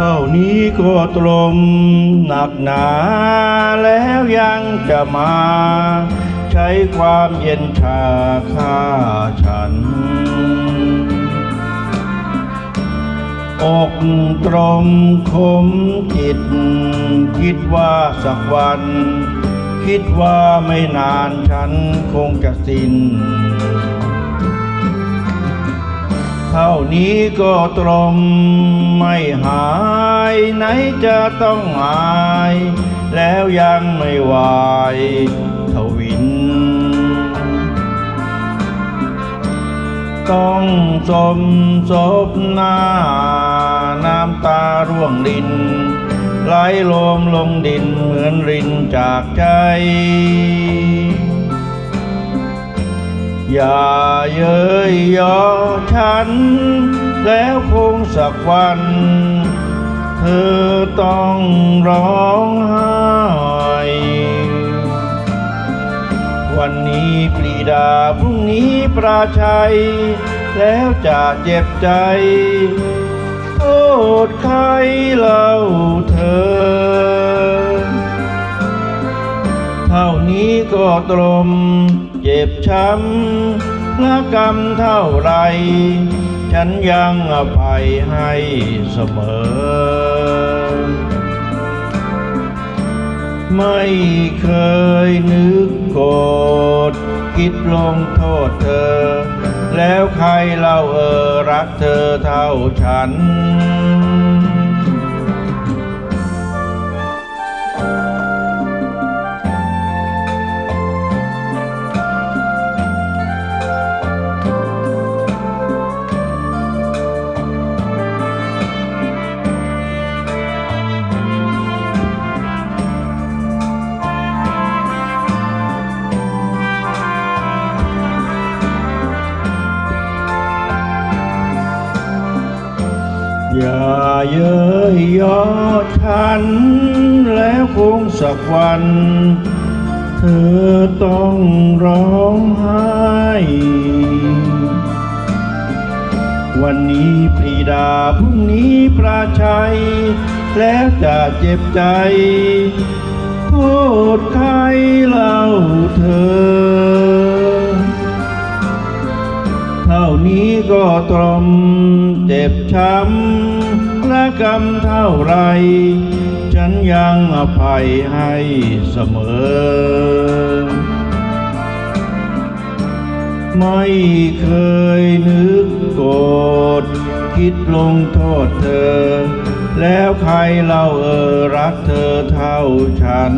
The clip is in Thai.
เท่านี้ก็ตรมหนักหนาแล้วยังจะมา ใช้ความเย็นชาฆ่าฉัน อกตรมคมจิต คิดว่าสักวัน คิดว่าไม่นานฉันคงจะสิ้น ท่านี้ก็ตรมไม่หายไหนจะต้องหาย แล้วยังไม่วายทวิน ต้องสมศพหน้า น้ำตาร่วงดินไหลลมลงดินเหมือนรินจากใจ อย่าเย้ยยอฉัน แล้วคงสักวัน เธอต้องร้องไห้วันนี้ปรีดาพรุ่งนี้ปราชัย แล้วจะเจ็บใจ โทษใครเล่าเธอ เท่านี้ก็ตรม จ็บช้ำละกรรมเท่าไร ฉันยังอภัยให้เสมอ ไม่เคยนึกโกรธคิดลงโทษเธอ แล้วใครเล่าเออรักเธอเท่าฉัน อย่าเย้ยยอฉัน แล้วคงสักวัน เธอต้องร้องไห้ วันนี้ปรีดาพรุ่งนี้ปราชัย แล้วจะเจ็บใจ โทษใครเล่าเธอ เท่านี้ก็ตรม เจ็บช้ำและกรรมเท่าไร ฉันยังอภัยให้เสมอ ไม่เคยนึกโกรธคิดลงโทษเธอ แล้วใครเล่าเออรักเธอเท่าฉัน